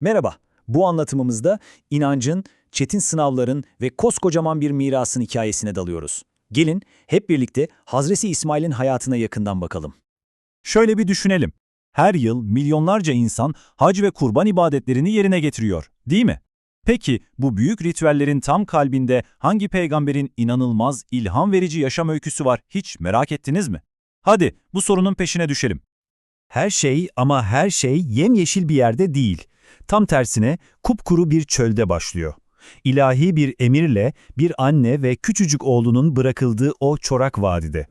Merhaba, bu anlatımımızda inancın, çetin sınavların ve koskocaman bir mirasın hikayesine dalıyoruz. Gelin hep birlikte Hazreti İsmail'in hayatına yakından bakalım. Şöyle bir düşünelim. Her yıl milyonlarca insan hac ve kurban ibadetlerini yerine getiriyor, değil mi? Peki bu büyük ritüellerin tam kalbinde hangi peygamberin inanılmaz, ilham verici yaşam öyküsü var hiç merak ettiniz mi? Hadi bu sorunun peşine düşelim. Her şey ama her şey yemyeşil bir yerde değil. Tam tersine kupkuru bir çölde başlıyor. İlahi bir emirle bir anne ve küçücük oğlunun bırakıldığı o çorak vadide.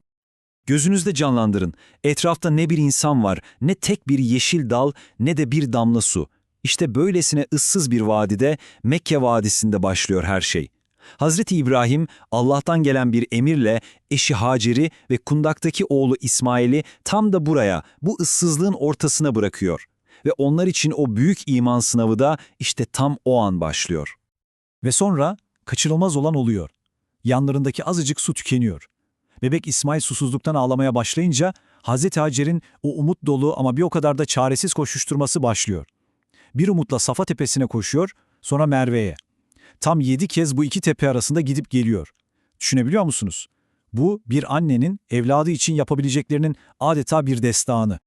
Gözünüzde canlandırın. Etrafta ne bir insan var, ne tek bir yeşil dal, ne de bir damla su. İşte böylesine ıssız bir vadide, Mekke Vadisi'nde başlıyor her şey. Hazreti İbrahim, Allah'tan gelen bir emirle eşi Hacer'i ve kundaktaki oğlu İsmail'i tam da buraya, bu ıssızlığın ortasına bırakıyor. Ve onlar için o büyük iman sınavı da işte tam o an başlıyor. Ve sonra kaçınılmaz olan oluyor. Yanlarındaki azıcık su tükeniyor. Bebek İsmail susuzluktan ağlamaya başlayınca Hazreti Hacer'in o umut dolu ama bir o kadar da çaresiz koşuşturması başlıyor. Bir umutla Safa tepesine koşuyor, sonra Merve'ye. Tam yedi kez bu iki tepe arasında gidip geliyor. Düşünebiliyor musunuz? Bu bir annenin evladı için yapabileceklerinin adeta bir destanı.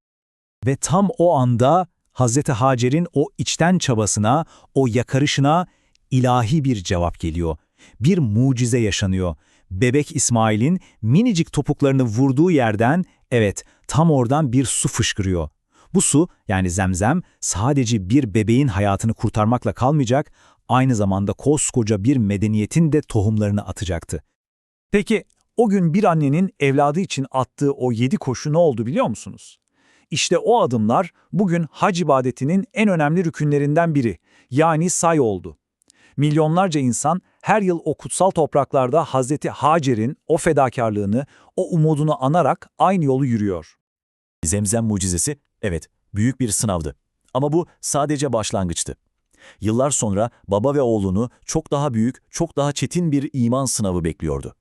Ve tam o anda Hazreti Hacer'in o içten çabasına, o yakarışına ilahi bir cevap geliyor. Bir mucize yaşanıyor. Bebek İsmail'in minicik topuklarını vurduğu yerden, evet tam oradan bir su fışkırıyor. Bu su yani zemzem sadece bir bebeğin hayatını kurtarmakla kalmayacak, aynı zamanda koskoca bir medeniyetin de tohumlarını atacaktı. Peki o gün bir annenin evladı için attığı o yedi koşu ne oldu biliyor musunuz? İşte o adımlar bugün hac ibadetinin en önemli rükünlerinden biri, yani say oldu. Milyonlarca insan her yıl o kutsal topraklarda Hazreti Hacer'in o fedakarlığını, o umudunu anarak aynı yolu yürüyor. Zemzem mucizesi, evet, büyük bir sınavdı. Ama bu sadece başlangıçtı. Yıllar sonra baba ve oğlunu çok daha büyük, çok daha çetin bir iman sınavı bekliyordu.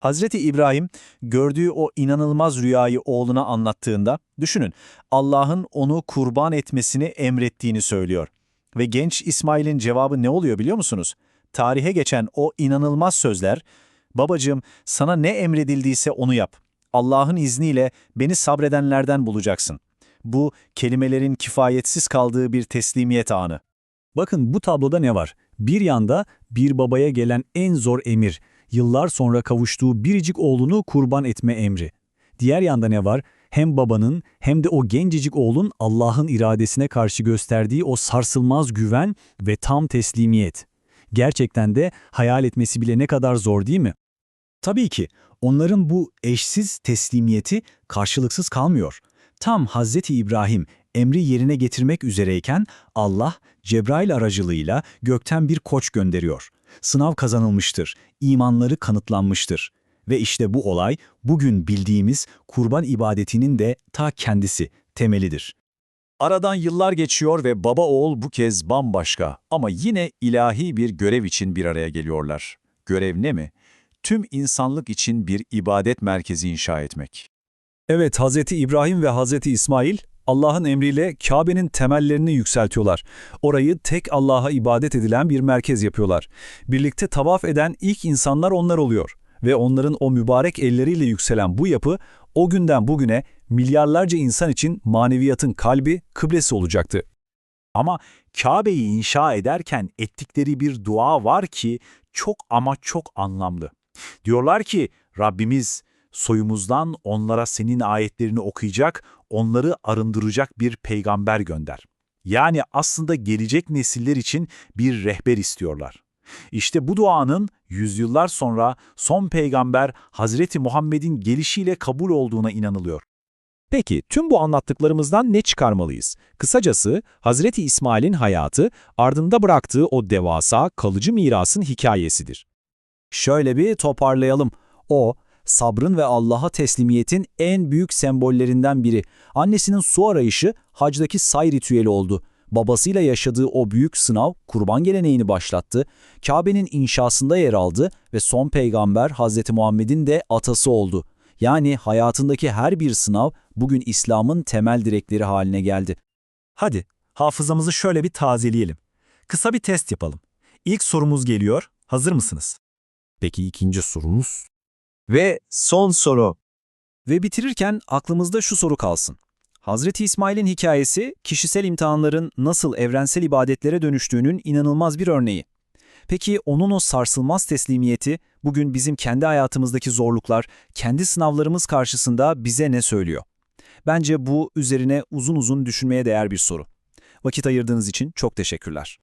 Hazreti İbrahim gördüğü o inanılmaz rüyayı oğluna anlattığında, düşünün Allah'ın onu kurban etmesini emrettiğini söylüyor. Ve genç İsmail'in cevabı ne oluyor biliyor musunuz? Tarihe geçen o inanılmaz sözler, babacığım sana ne emredildiyse onu yap. Allah'ın izniyle beni sabredenlerden bulacaksın. Bu kelimelerin kifayetsiz kaldığı bir teslimiyet anı. Bakın bu tabloda ne var? Bir yanda bir babaya gelen en zor emir, yıllar sonra kavuştuğu biricik oğlunu kurban etme emri. Diğer yanda ne var? Hem babanın hem de o gencecik oğlun Allah'ın iradesine karşı gösterdiği o sarsılmaz güven ve tam teslimiyet. Gerçekten de hayal etmesi bile ne kadar zor değil mi? Tabii ki onların bu eşsiz teslimiyeti karşılıksız kalmıyor. Tam Hazreti İbrahim emri yerine getirmek üzereyken Allah Cebrail aracılığıyla gökten bir koç gönderiyor. Sınav kazanılmıştır, imanları kanıtlanmıştır. Ve işte bu olay bugün bildiğimiz kurban ibadetinin de ta kendisi, temelidir. Aradan yıllar geçiyor ve baba oğul bu kez bambaşka ama yine ilahi bir görev için bir araya geliyorlar. Görev ne mi? Tüm insanlık için bir ibadet merkezi inşa etmek. Evet, Hazreti İbrahim ve Hazreti İsmail Allah'ın emriyle Kabe'nin temellerini yükseltiyorlar. Orayı tek Allah'a ibadet edilen bir merkez yapıyorlar. Birlikte tavaf eden ilk insanlar onlar oluyor. Ve onların o mübarek elleriyle yükselen bu yapı o günden bugüne milyarlarca insan için maneviyatın kalbi, kıblesi olacaktı. Ama Kabe'yi inşa ederken ettikleri bir dua var ki çok ama çok anlamlı. Diyorlar ki Rabbimiz soyumuzdan onlara senin ayetlerini okuyacak, onları arındıracak bir peygamber gönder. Yani aslında gelecek nesiller için bir rehber istiyorlar. İşte bu duanın yüzyıllar sonra son peygamber Hazreti Muhammed'in gelişiyle kabul olduğuna inanılıyor. Peki tüm bu anlattıklarımızdan ne çıkarmalıyız? Kısacası Hazreti İsmail'in hayatı ardında bıraktığı o devasa kalıcı mirasın hikayesidir. Şöyle bir toparlayalım. O, sabrın ve Allah'a teslimiyetin en büyük sembollerinden biri. Annesinin su arayışı hacdaki say ritüeli oldu. Babasıyla yaşadığı o büyük sınav kurban geleneğini başlattı. Kabe'nin inşasında yer aldı ve son peygamber Hazreti Muhammed'in de atası oldu. Yani hayatındaki her bir sınav bugün İslam'ın temel direkleri haline geldi. Hadi hafızamızı şöyle bir tazeleyelim. Kısa bir test yapalım. İlk sorumuz geliyor. Hazır mısınız? Peki ikinci sorumuz? Ve son soru. Ve bitirirken aklımızda şu soru kalsın. Hazreti İsmail'in hikayesi, kişisel imtihanların nasıl evrensel ibadetlere dönüştüğünün inanılmaz bir örneği. Peki onun o sarsılmaz teslimiyeti, bugün bizim kendi hayatımızdaki zorluklar, kendi sınavlarımız karşısında bize ne söylüyor? Bence bu üzerine uzun uzun düşünmeye değer bir soru. Vakit ayırdığınız için çok teşekkürler.